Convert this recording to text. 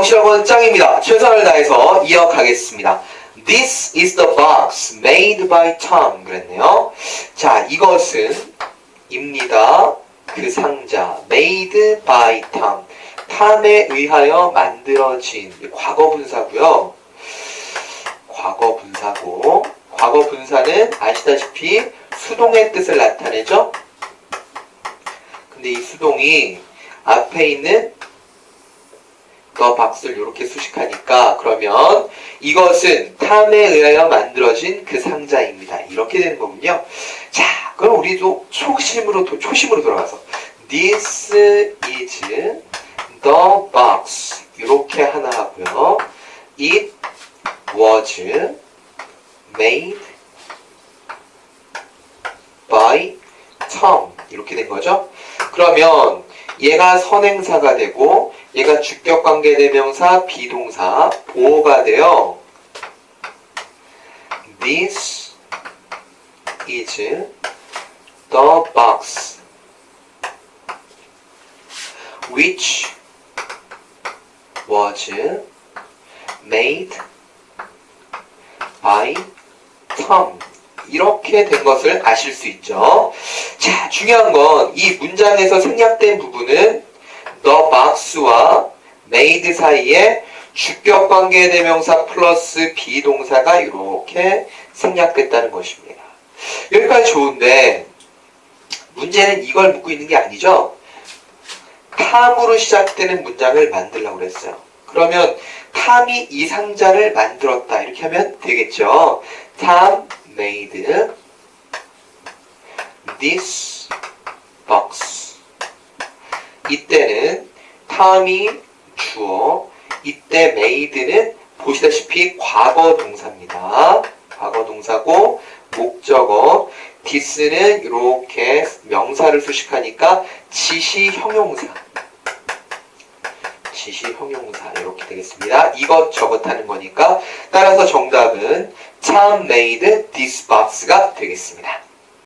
성실학원 짱입니다. 최선을 다해서 이어가겠습니다. This is the box made by Tom. 그랬네요. 자, 이것은 입니다. 그 상자 made by Tom. 탐에 의하여 만들어진 과거 분사고요. 과거 분사고 과거 분사는 아시다시피 수동의 뜻을 나타내죠. 근데 이 수동이 앞에 있는 더 박스를 이렇게 수식하니까 그러면 이것은 탐에 의하여 만들어진 그 상자입니다. 이렇게 되는 거군요. 자, 그럼 우리도 초심으로 도- 초심으로 돌아가서 This is the box 이렇게 하나 하고요. It was made by Tom 이렇게 된 거죠. 그러면 얘가 선행사가 되고 얘가 주격관계 대명사 비동사 보호가 돼요. This is the box which was made by Tom 이렇게 된 것을 아실 수 있죠. 자, 중요한 건 이 문장에서 생략된 부분은 the box와 made 사이에 주격 관계 대명사 플러스 비동사가 이렇게 생략됐다는 것입니다. 여기까지 좋은데 문제는 이걸 묻고 있는 게 아니죠. 탐으로 시작되는 문장을 만들려고 그랬어요. 그러면 탐이 이 상자를 만들었다 이렇게 하면 되겠죠. 탐 made this box. 이때는 탐이 주어, 이때 made는 보시다시피 과거 동사입니다. 과거 동사고 목적어, this는 이렇게 명사를 수식하니까 지시 형용사. 지시 형용사 이렇게 되겠습니다. 이것 저것 하는 거니까 따라서 정답은 참 made this box가 되겠습니다.